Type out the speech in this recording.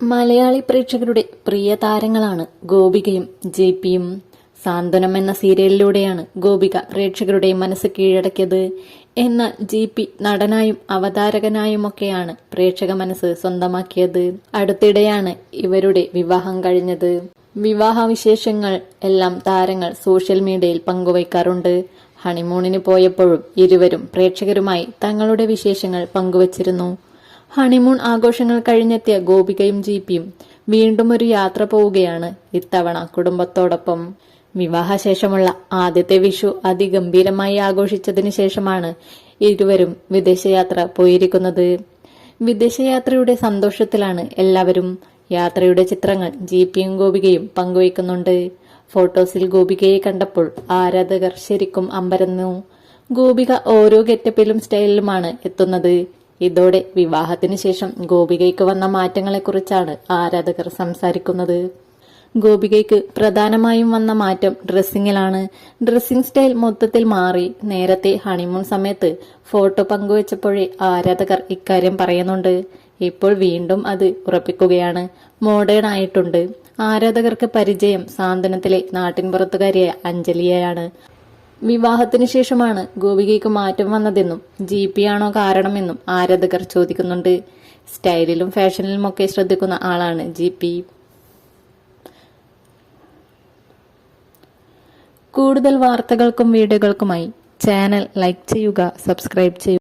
മലയാളി പ്രേക്ഷകരുടെ പ്രിയ താരങ്ങളാണ് ഗോപികയും ജെ പിയും സാന്ത്വനം എന്ന സീരിയലിലൂടെയാണ് ഗോപിക പ്രേക്ഷകരുടെ മനസ്സ് കീഴടക്കിയത്. എന്നാൽ ജി പി നടനായും അവതാരകനായുമൊക്കെയാണ് പ്രേക്ഷക മനസ്സ് സ്വന്തമാക്കിയത്. അടുത്തിടെയാണ് ഇവരുടെ വിവാഹം കഴിഞ്ഞത്. വിവാഹ വിശേഷങ്ങൾ എല്ലാം താരങ്ങൾ സോഷ്യൽ മീഡിയയിൽ പങ്കുവയ്ക്കാറുണ്ട്. ഹണിമൂണിന് പോയപ്പോഴും ഇരുവരും പ്രേക്ഷകരുമായി തങ്ങളുടെ വിശേഷങ്ങൾ പങ്കുവച്ചിരുന്നു. ഹണിമൂൺ ആഘോഷങ്ങൾ കഴിഞ്ഞെത്തിയ ഗോപികയും ജീപ്പിയും വീണ്ടും ഒരു യാത്ര പോവുകയാണ് ഇത്തവണ കുടുംബത്തോടൊപ്പം. വിവാഹശേഷമുള്ള ആദ്യത്തെ വിഷു അതിഗംഭീരമായി ആഘോഷിച്ചതിനു ശേഷമാണ് ഇരുവരും വിദേശയാത്ര പോയിരിക്കുന്നത്. വിദേശയാത്രയുടെ സന്തോഷത്തിലാണ് എല്ലാവരും. യാത്രയുടെ ചിത്രങ്ങൾ ജിപിയും ഗോപികയും പങ്കുവയ്ക്കുന്നുണ്ട്. ഫോട്ടോസിൽ ഗോപികയെ കണ്ടപ്പോൾ ആരാധകർ ശരിക്കും അമ്പരന്നു. ഗോപിക ഓരോ ഗെറ്റപ്പിലും സ്റ്റൈലിലുമാണ് എത്തുന്നത്. ഇതോടെ വിവാഹത്തിന് ശേഷം ഗോപികയ്ക്ക് വന്ന മാറ്റങ്ങളെക്കുറിച്ചാണ് ആരാധകർ സംസാരിക്കുന്നത്. ഗോപികയ്ക്ക് പ്രധാനമായും വന്ന മാറ്റം ഡ്രസ്സിങ്ങിലാണ്. ഡ്രസ്സിംഗ് സ്റ്റൈൽ മൊത്തത്തിൽ മാറി. നേരത്തെ ഹണിമൂൺ സമയത്ത് ഫോട്ടോ പങ്കുവച്ചപ്പോഴേ ആരാധകർ ഇക്കാര്യം പറയുന്നുണ്ട്. ഇപ്പോൾ വീണ്ടും അത് ഉറപ്പിക്കുകയാണ്. മോഡേൺ ആയിട്ടുണ്ട്. ആരാധകർക്ക് പരിചയം സാന്ത്വനത്തിലെ നാട്ടിൻപുറത്തുകാരിയായ അഞ്ജലിയെയാണ്. വിവാഹത്തിന് ശേഷമാണ് ഗോപികയ്ക്ക് മാറ്റം വന്നതെന്നും ജി പി ആണോ കാരണമെന്നും ആരാധകർ ചോദിക്കുന്നുണ്ട്. സ്റ്റൈലിലും ഫാഷനിലും ഒക്കെ ശ്രദ്ധിക്കുന്ന ആളാണ് ജി പി. കൂടുതൽ വാർത്തകൾക്കും വീഡിയോകൾക്കുമായി ചാനൽ ലൈക്ക് ചെയ്യുക സബ്സ്ക്രൈബ് ചെയ്യുക.